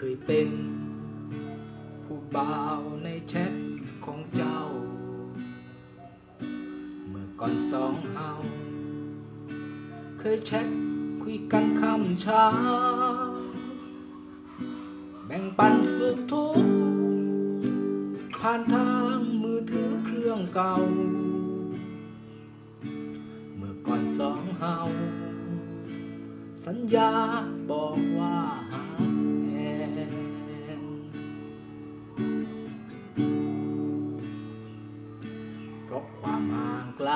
เคยเป็น ผู้บ่าวในแชทของเจ้า เมื่อก่อนสองเฮาเคยแชทคุยกันค่ำเช้า แบ่งปันสุขทุกข์ผ่านทางมือถือเครื่องเก่า เมื่อก่อนสองเฮาสัญญาบอกว่าหา ราะความห่างไกล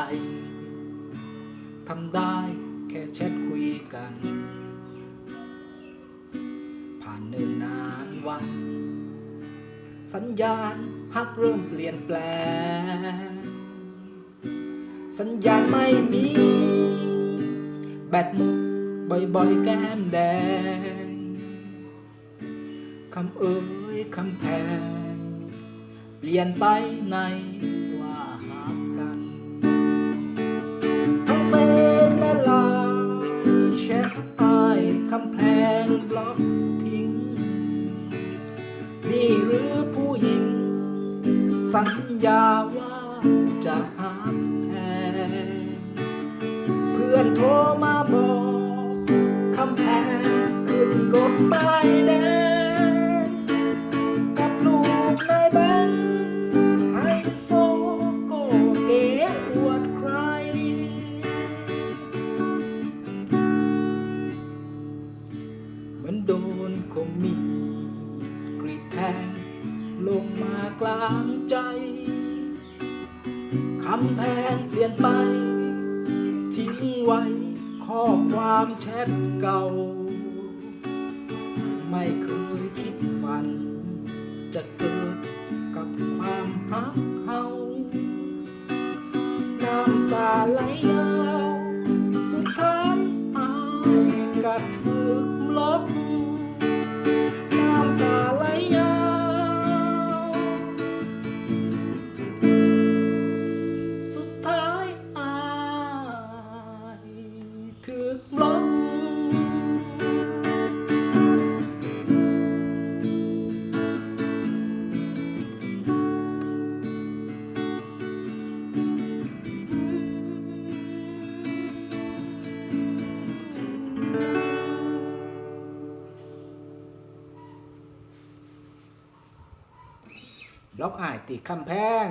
ทำได้แค่แชทคุยกัน ผ่านเนิ่นนานวัน สัญญาณฮักเริ่มเปลี่ยนแปลง สัญญาณไม่มี แบตหมดบ่อยๆแก้มแดง คำเอ่ยคำแพง เปลี่ยนไปใน สัญญาว่าจะหาแทนเพื่อนโทรมาบอกคำแพงขึ้นรถป้ ลงมากลางใจ คำแพงเปลี่ยนไป ทิ้งไว้ข้อความแชทเก่า ไม่เคยคิดฝัน จะเกิดกับความฮักเฮาน้ำตาไหล ถูกลบบล็อกอายติดคำแพง